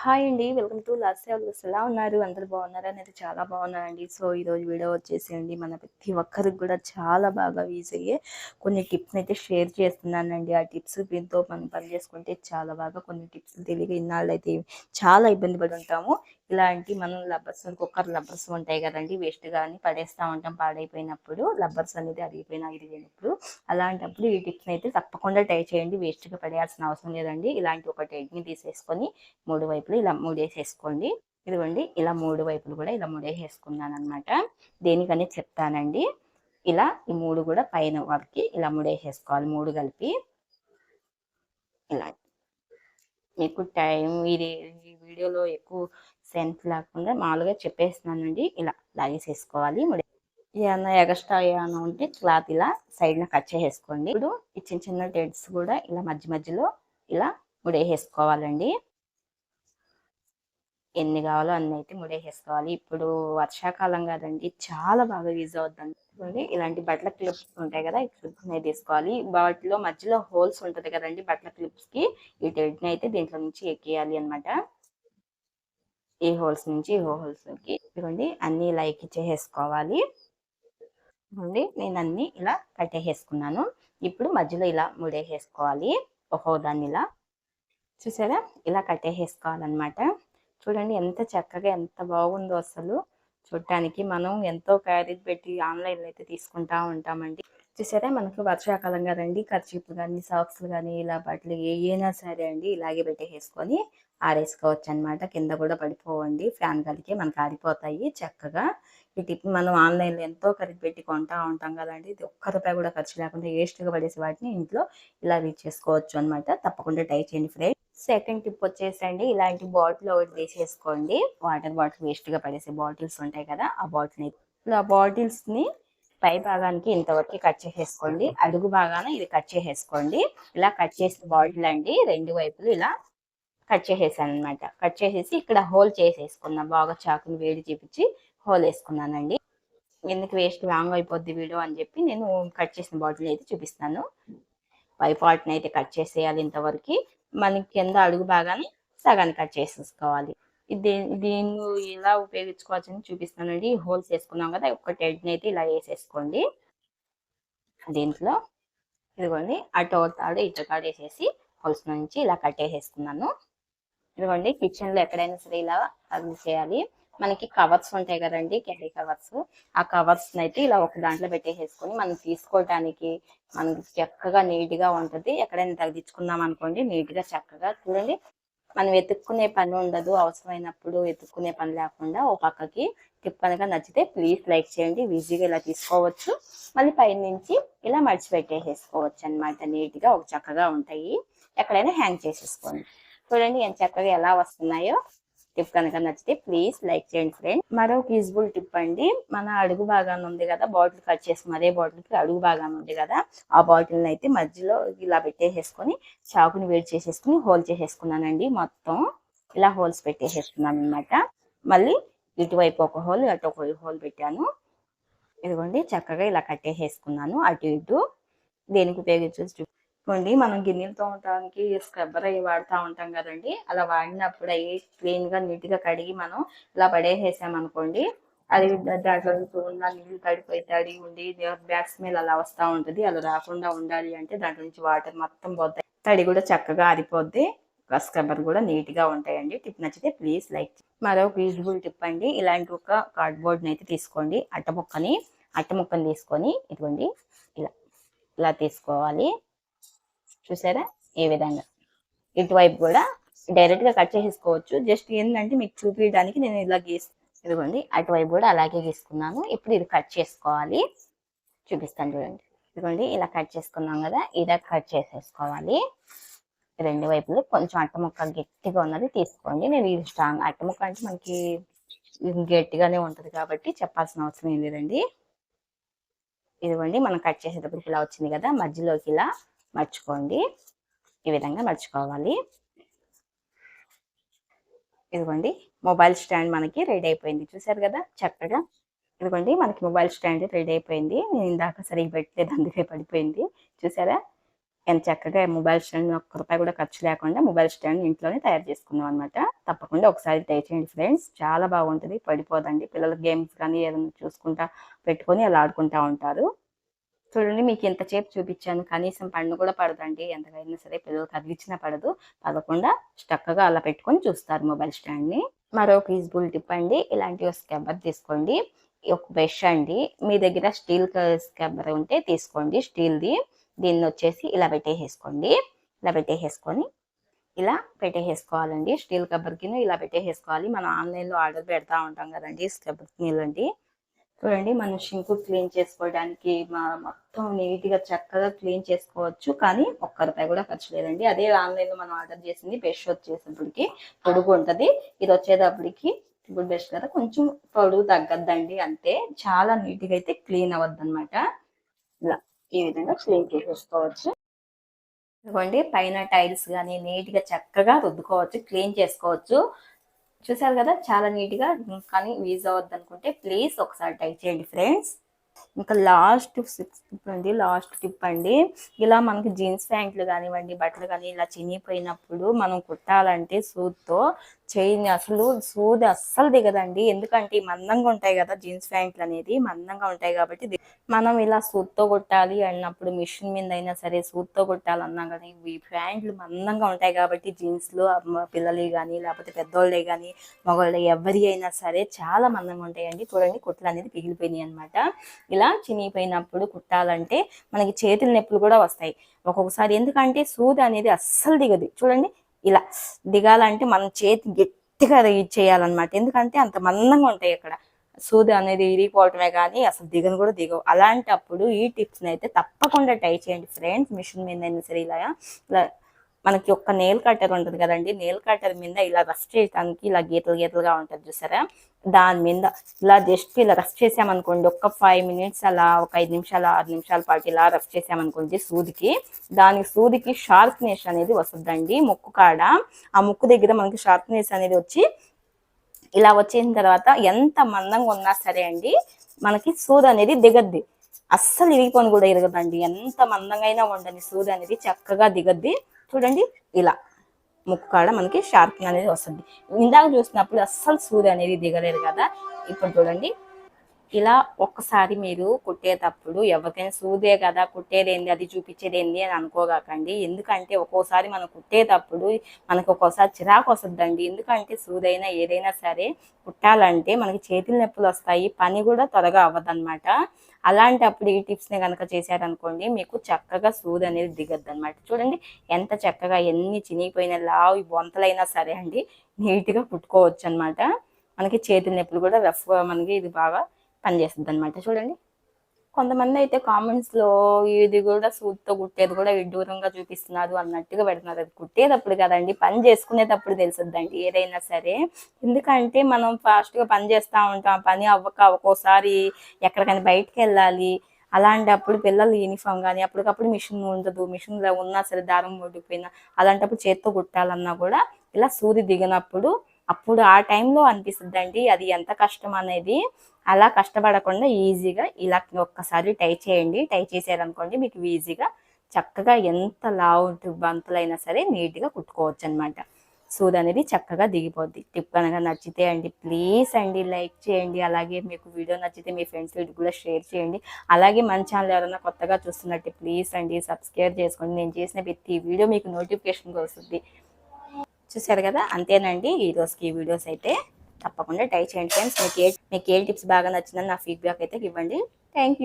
Hi అండి. Welcome to last సేవల్స్ ఎలా ఉన్నారు? అందరు బాగున్నారా? అనేది చాలా బాగున్నారండి సో ఈరోజు వీడియో వచ్చేసి అండి మన ప్రతి ఒక్కరికి కూడా చాలా బాగా యూజ్ అయ్యే కొన్ని టిప్స్ అయితే షేర్ చేస్తున్నానండి. ఆ టిప్స్ దీంతో మనం పని చేసుకుంటే చాలా బాగా కొన్ని టిప్స్ తెలియక ఇన్నాళ్ళు అయితే చాలా ఇబ్బంది పడి ఉంటాము. ఇలాంటి మనం లబ్బర్స్ కుక్కర్ లబ్బర్స్ ఉంటాయి కదండి వేస్ట్ కానీ పడేస్తూ ఉంటాం పాడైపోయినప్పుడు లబ్బర్స్ అనేది అరిగిపోయినా ఇరిగినప్పుడు అలాంటప్పుడు ఈ టిప్స్ అయితే తప్పకుండా ట్రై చేయండి వేస్ట్గా పడేయాల్సిన అవసరం లేదండి. ఇలాంటి ఒక టెడ్ని తీసేసుకొని మూడు వైపులు ఇలా మూడేసేసుకోండి. ఇదిగోండి ఇలా మూడు వైపులు కూడా ఇలా మూడేసేసుకున్నాను అనమాట దేనికని చెప్తానండి ఇలా ఈ మూడు కూడా పైన వరకు ఇలా ముడేసేసుకోవాలి మూడు కలిపి. ఇలా మీకు టైం ఇది ఈ వీడియోలో ఎక్కువ సెన్స్ లేకుండా మామూలుగా చెప్పేస్తున్నానండి. ఇలా లాగేసేసుకోవాలి. ముడి ఏమన్నా ఎగస్ట్రా ఏమైనా ఉంటే క్లాత్ ఇలా సైడ్న కట్ చేసేసుకోండి. ఇప్పుడు ఈ చిన్న చిన్న డెడ్స్ కూడా ఇలా మధ్య మధ్యలో ఇలా ముడేసేసుకోవాలండి. ఎన్ని కావాలో అన్ని అయితే ముడేసేసుకోవాలి. ఇప్పుడు వర్షాకాలం కదండి చాలా బాగా యూజ్ అవుతుంది ఇలాంటి బట్టల క్లిప్స్ ఉంటాయి కదా ఈ క్లిప్స్ అనేది తీసుకోవాలి. వాటిలో మధ్యలో హోల్స్ ఉంటుంది కదండి బట్టల క్లిప్స్కి ఈ టెడ్ని అయితే దీంట్లో నుంచి ఎక్కేయాలి అనమాట ఈ హోల్స్ నుంచి ఈ హోల్స్కి ఇదిగోండి అన్ని ఇలా ఎక్కిచ్చేసుకోవాలి ఇదిగోండి నేను అన్ని ఇలా కట్టేసేసుకున్నాను. ఇప్పుడు మధ్యలో ఇలా ముడేసేసుకోవాలి ఒక్కో దాన్ని ఇలా. చూసారా? ఇలా కట్టేసేసుకోవాలన్నమాట. చూడండి ఎంత చక్కగా ఎంత బాగుందో అసలు. చూడటానికి మనం ఎంతో ఖరీదు పెట్టి ఆన్లైన్లో అయితే తీసుకుంటా ఉంటామండి. చూసారా? మనకు వర్షాకాలం కదండి ఖర్చీపులు కానీ సాక్స్లు కానీ ఇలా బట్టలు ఏయైనా సరే అండి ఇలాగే పెట్టేసుకొని ఆరేసుకోవచ్చు అనమాట కింద కూడా పడిపోవండి. ఫ్యాన్ కలికి మనకు ఆరిపోతాయి చక్కగా. ఈ టిప్ మనం ఆన్లైన్లో ఎంతో ఖరీదు పెట్టి కొంటా ఉంటాం కదండి. ఇది ఒక్క రూపాయి కూడా ఖర్చు లేకుండా వేస్ట్గా పడేసి వాటిని ఇంట్లో ఇలా రీచ్ చేసుకోవచ్చు అనమాట తప్పకుండా ట్రై చేయండి ఫ్రెండ్ సెకండ్ టిప్ వచ్చేసండి. ఇలాంటి బాటిల్ ఒకటి తీసేసుకోండి. వాటర్ బాటిల్ వేస్ట్గా పడేసే బాటిల్స్ ఉంటాయి కదా ఆ బాటిల్ని. ఆ బాటిల్స్ని పై భాగానికి ఇంతవరకు కట్ చేసేసుకోండి. అడుగు భాగాన ఇది కట్ చేసేసుకోండి. ఇలా కట్ చేసిన బాటిల్ అండి రెండు వైపులు ఇలా కట్ చేసేసాను అనమాట కట్ చేసేసి ఇక్కడ హోల్ చేసేసుకున్నా బాగా చాకుని వేడి చేపించి హోల్ వేసుకున్నానండి. ఎందుకు వేస్ట్ లాంగ్ అయిపోద్ది వీడియో అని చెప్పి నేను కట్ చేసిన బాటిల్ అయితే చూపిస్తాను. పై పార్ట్ని అయితే కట్ చేసేయాలి ఇంతవరకు. మనకి కింద అడుగు భాగాన్ని సగాన్ని కట్ చేసేసుకోవాలి. ఇది దీన్ని ఇలా ఉపయోగించుకోవచ్చని చూపిస్తానండి. హోల్స్ వేసుకున్నాం కదా ఒక టెడ్ని అయితే ఇలా వేసేసుకోండి. దీంట్లో ఇదిగోండి అటు తాడు ఇటు తాడు వేసేసి హోల్స్ నుంచి ఇలా కట్టేసేసుకున్నాను ఇదిగోండి కిచెన్లో ఎక్కడైనా సరే ఇలా అది చేయాలి. మనకి కవర్స్ ఉంటాయి కదండి క్యారీ కవర్స్ ఆ కవర్స్ అయితే ఇలా ఒక దాంట్లో పెట్టేసేసుకొని మనం తీసుకోవడానికి మనకి చక్కగా నీట్గా ఉంటది. ఎక్కడైనా తగ్గించుకుందాం అనుకోండి నీట్గా చక్కగా చూడండి. మనం వెతుక్కునే పని ఉండదు అవసరమైనప్పుడు వెతుక్కునే పని లేకుండా ఓ పక్కకి టిప్ కనుక నచ్చితే ప్లీజ్ లైక్ చేయండి ఈజీగా ఇలా తీసుకోవచ్చు. మళ్ళీ పైన నుంచి ఇలా మడిచి పెట్టేసేసుకోవచ్చు అనమాట నీట్గా ఒక చక్కగా ఉంటాయి. ఎక్కడైనా హ్యాంగ్ చేసేసుకోండి. చూడండి ఎంత చక్కగా ఎలా వస్తున్నాయో. టిప్ కనుక నచ్చితే ప్లీజ్ లైక్ చేయండి ఫ్రెండ్ మరొక యూజ్ఫుల్ టిప్ అండి మన అడుగు భాగాన్ని ఉంది కదా బాటిల్ కట్ చేసుకుని అదే బాటిల్కి అడుగు భాగాన్ని ఉంది కదా ఆ బాటిల్ని అయితే మధ్యలో ఇలా పెట్టేసేసుకొని చాకుని వేడి చేసేసుకుని హోల్ చేసేసుకున్నానండి మొత్తం. ఇలా హోల్స్ పెట్టేసేసుకున్నాను అనమాట మళ్ళీ ఇటువైపు ఒక హోల్ అటు ఒక హోల్ పెట్టాను. ఇదిగోండి చక్కగా ఇలా కట్టేసేసుకున్నాను అటు ఇటు. దేనికి ఉపయోగించవచ్చు? చూడండి మనం గిన్నెలు తోమటానికి స్క్రబ్బర్ అవి వాడుతూ ఉంటాం కదండి. అలా వాడినప్పుడు అవి క్లీన్గా నీట్గా కడిగి మనం ఇలా పడేసేసామనుకోండి అది దాంట్లో ఉన్న నీళ్ళు తడిపోయి తడి ఉండి బ్యాక్ స్మెల్ అలా వస్తూ ఉంటుంది. అలా రాకుండా ఉండాలి అంటే దాంట్లో నుంచి వాటర్ మొత్తం పోతాయి. తడి కూడా చక్కగా ఆరిపోద్ది. స్క్రబ్బర్ కూడా నీట్గా ఉంటాయండి. టిప్ నచ్చితే ప్లీజ్ లైక్ మరొక యూజ్ఫుల్ టిప్ అండి. ఇలాంటి ఒక కార్డ్బోర్డ్ని అయితే తీసుకోండి. అట్ట ముక్కని అట్ట ముక్కని తీసుకొని ఇదిగోండి ఇలా ఇలా తీసుకోవాలి. చూసారా? ఈ విధంగా? ఇటువైపు కూడా డైరెక్ట్గా కట్ చేసేసుకోవచ్చు. జస్ట్ ఏంటంటే మీకు చూపించడానికి నేను ఇలా గీస్ ఇదిగోండి అటువైపు కూడా అలాగే గీసుకున్నాను. ఇప్పుడు ఇది కట్ చేసుకోవాలి. చూపిస్తాను చూడండి. ఇదిగోండి ఇలా కట్ చేసుకున్నాం కదా ఇలా కట్ చేసేసుకోవాలి. రెండు వైపులు కొంచెం అట్టముక్క గట్టిగా ఉన్నది తీసుకోండి. నేను ఇది స్ట్రాంగ్ అట్టముక్క అంటే మనకి గట్టిగానే ఉంటుంది కాబట్టి చెప్పాల్సిన అవసరం ఏం లేదండి. ఇదిగోండి మనం కట్ చేసేటప్పుడు ఇలా వచ్చింది కదా మధ్యలోకి ఇలా మర్చుకోండి. ఈ విధంగా మర్చుకోవాలి. ఇదిగోండి మొబైల్ స్టాండ్ మనకి రెడీ అయిపోయింది. చూసారు కదా చక్కగా. ఇదిగోండి మనకి మొబైల్ స్టాండ్ రెడీ అయిపోయింది. నేను ఇందాక సరిగ్గా పెట్టలేదు అందుకే పడిపోయింది. చూసారా ఎంత చక్కగా మొబైల్ స్టాండ్ ఒక్క రూపాయి కూడా ఖర్చు లేకుండా మొబైల్ స్టాండ్ ఇంట్లోనే తయారు చేసుకున్నాం అనమాట తప్పకుండా ఒకసారి ట్రై చేయండి ఫ్రెండ్స్. చాలా బాగుంటుంది పడిపోదండి. పిల్లలు గేమ్స్ కానీ ఏదైనా చూసుకుంటా పెట్టుకొని అలా ఆడుకుంటా ఉంటారు. చూడండి మీకు ఎంతసేపు చూపించాను. కనీసం పండు కూడా పడదండి. ఎంతకైనా సరే పిల్లలు కదిలిచ్చినా పడదు. పదకుండా చక్కగా అలా పెట్టుకొని చూస్తారు మొబైల్ స్టాండ్ని. మరో పీస్బుల్ టిప్ అండి. ఇలాంటి ఒక స్కెబ్బర్ తీసుకోండి. ఒక బ్రష్ అండి. మీ దగ్గర స్టీల్ స్కెబ్బర్ ఉంటే తీసుకోండి. స్టీల్ది దీన్ని వచ్చేసి ఇలా పెట్టేసేసుకోండి. ఇలా పెట్టేసేసుకొని ఇలా పెట్టేసేసుకోవాలండి. స్టీల్ కబ్బర్కి ఇలా పెట్టేసేసుకోవాలి. మనం ఆన్లైన్లో ఆర్డర్ పెడతా ఉంటాం కదండి స్కబ్బర్ నీళ్ళండి చూడండి మనం షింకు క్లీన్ చేసుకోవడానికి మొత్తం నీట్గా చక్కగా క్లీన్ చేసుకోవచ్చు. కానీ ఒక్క రూపాయి కూడా ఖర్చు లేదండి. అదే ఆన్లైన్లో మనం ఆర్డర్ చేసింది బ్రష్ వచ్చేసప్పటికి పొడుగు ఉంటది. ఇది వచ్చేటప్పటికి ఇప్పుడు బ్రష్ కదా. కొంచెం పొడుగు తగ్గద్దండి అంతే. చాలా నీట్గా అయితే క్లీన్ అవ్వద్దు అనమాట ఇలా ఈ విధంగా క్లీన్ చేసేసుకోవచ్చు. ఇదిగోండి పైన టైల్స్ కానీ నీట్గా చక్కగా రుద్దుకోవచ్చు క్లీన్ చేసుకోవచ్చు. చూసారు కదా? చాలా నీట్గా కానీ వీజ్ అవ్వద్దు అనుకుంటే ప్లీజ్ ఒకసారి ట్రై చేయండి ఫ్రెండ్స్. ఇంకా లాస్ట్ సిక్స్ టిప్ అండి లాస్ట్ టిప్ అండి. ఇలా మనకి జీన్స్ ప్యాంట్లు కానివ్వండి బట్టలు కానీ ఇలా చినిగిపోయినప్పుడు మనం కుట్టాలంటే సూత్తో చైన్ అసలు సూది అస్సలు దిగదండి. ఎందుకంటే మందంగా ఉంటాయి కదా జీన్స్ ప్యాంట్లు అనేది మందంగా ఉంటాయి కాబట్టి మనం ఇలా సూత్తో కొట్టాలి అన్నప్పుడు మిషన్ మీద అయినా సరే సూత్తో కొట్టాలన్నా కానీ ఈ ప్యాంట్లు మందంగా ఉంటాయి కాబట్టి జీన్స్లు పిల్లలే కానీ లేకపోతే పెద్దోళ్ళే కానీ మగవాళ్ళు ఎవరి అయినా సరే చాలా మందంగా ఉంటాయండి. చూడండి కుట్లు అనేది పిగిలిపోయినాయి అనమాట ఇలా చినిగిపోయినప్పుడు కుట్టాలంటే మనకి చేతుల నొప్పులు కూడా వస్తాయి. ఒక్కొక్కసారి ఎందుకంటే సూది అనేది అస్సలు దిగదు. చూడండి ఇలా దిగాలంటే మనం చేతి గట్టిగా చేయాలన్నమాట. ఎందుకంటే అంత మందంగా ఉంటాయి అక్కడ. సూది అనేది ఇరిగిపోవటమే కానీ అసలు దిగను కూడా దిగవు. అలాంటప్పుడు ఈ టిప్స్ని అయితే తప్పకుండా ట్రై చేయండి ఫ్రెండ్స్. మిషన్ మీద అయినా సరే ఇలా ఇలా మనకి ఒక్క నేల్ కట్టర్ ఉంటుంది కదండి. నేల్ కట్టర్ మీద ఇలా రస్ట్ చేయడానికి ఇలా గీతలు గీతలుగా ఉంటుంది చూసారా? దాని మీద ఇలా జస్ట్ ఇలా రఫ్ చేసామనుకోండి ఒక్క ఫైవ్ మినిట్స్ అలా ఒక ఐదు నిమిషాలు ఆరు నిమిషాల పాటు ఇలా రఫ్ చేసామనుకోండి సూదికి దానికి సూదికి షార్ప్నెస్ అనేది వస్తుందండి ముక్కు కాడ. ఆ ముక్కు దగ్గర మనకి షార్ప్నెస్ అనేది వచ్చి ఇలా వచ్చిన తర్వాత ఎంత మందంగా ఉన్నా సరే అండి మనకి సూది అనేది దిగద్ది. అస్సలు ఇరిగిపోని కూడా ఇరగదండి. ఎంత మందంగా అయినా ఉండని సూది అనేది చక్కగా దిగద్ది. చూడండి ఇలా. ముక్కు కాడ మనకి షార్పింగ్ అనేది వస్తుంది. ఇందాక చూసినప్పుడు అస్సలు సూది అనేది దిగలేదు కదా. ఇప్పుడు చూడండి ఇలా ఒక్కసారి మీరు కుట్టేటప్పుడు ఎవరికైనా సూదే కదా కుట్టేదేంది అది చూపించేదేంది అని అనుకోగాకండి. ఎందుకంటే ఒక్కోసారి మనం కుట్టేటప్పుడు మనకు ఒక్కోసారి చిరాకు వస్తుందండి. ఎందుకంటే సూదైనా ఏదైనా సరే కుట్టాలంటే మనకి చేతుల నొప్పులు వస్తాయి పని కూడా త్వరగా అవ్వదన్నమాట. అలాంటప్పుడు ఈ టిప్స్ని కనుక చేశారనుకోండి మీకు చక్కగా సూది అనేది దిగద్దు అనమాట చూడండి ఎంత చక్కగా ఎన్ని చినిగిపోయిన లావు బొంతలైనా సరే అండి నీట్గా కుట్టుకోవచ్చు అనమాట మనకి చేతుల నొప్పులు కూడా రఫ్గా మనకి ఇది బాగా పనిచేస్తుంది అనమాట చూడండి. కొంతమంది అయితే కామెంట్స్లో ఇది కూడా సూట్తో కుట్టేది కూడా విడ్డూరంగా చూపిస్తున్నారు అన్నట్టుగా పెడుతున్నారు. అది కుట్టేటప్పుడు కదండి పని చేసుకునేటప్పుడు తెలుసుద్దండి ఏదైనా సరే. ఎందుకంటే మనం ఫాస్ట్గా పని చేస్తూ ఉంటాం. పని అవ్వక ఒక్కోసారి ఎక్కడికైనా బయటకు వెళ్ళాలి అలాంటప్పుడు పిల్లలు యూనిఫామ్ కానీ అప్పటికప్పుడు మిషన్ ఉండదు. మిషన్లో ఉన్నా సరే దారం ఓడిపోయినా అలాంటప్పుడు చేత్తో కుట్టాలన్నా కూడా ఇలా సూది దిగినప్పుడు అప్పుడు ఆ టైంలో అనిపిస్తుందండి అది ఎంత కష్టం అనేది. అలా కష్టపడకుండా ఈజీగా ఇలా ఒక్కసారి టై చేయండి. టై చేసారనుకోండి మీకు ఈజీగా చక్కగా ఎంత లావు బంతులైనా సరే నీట్గా కుట్టుకోవచ్చు అనమాట సూద్ అనేది చక్కగా దిగిపోద్ది. టిప్ కనుక నచ్చితే అండి ప్లీజ్ అండి లైక్ చేయండి. అలాగే మీకు వీడియో నచ్చితే మీ ఫ్రెండ్స్ కూడా షేర్ చేయండి. అలాగే మన ఛానల్ ఎవరైనా కొత్తగా చూస్తున్నట్టు ప్లీజ్ అండి సబ్స్క్రైబ్ చేసుకోండి. నేను చేసిన ప్రతి వీడియో మీకు నోటిఫికేషన్ వస్తుంది. చూసారు కదా? అంతేనండి. ఈ రోజుకి ఈ వీడియోస్ అయితే తప్పకుండా ట్రై చేయండి ఫ్రెండ్స్. మీకు ఏ మీకు ఏ టిప్స్ బాగా నచ్చిందని నా ఫీడ్బ్యాక్ అయితే ఇవ్వండి. థ్యాంక్